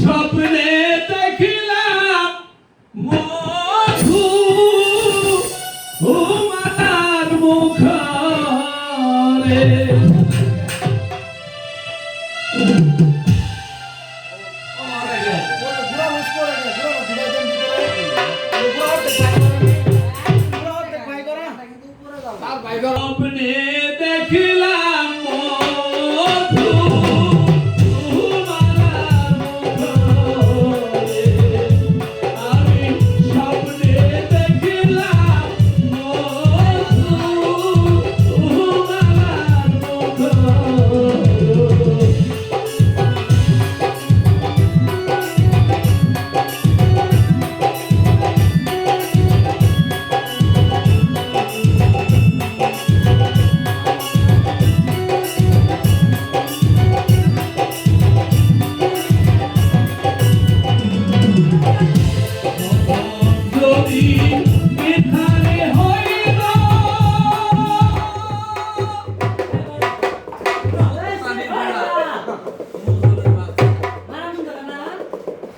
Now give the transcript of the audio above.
স্বপ্নে দেখিলাম মধু উমার মুখরে। স্বপ্নে Yeah.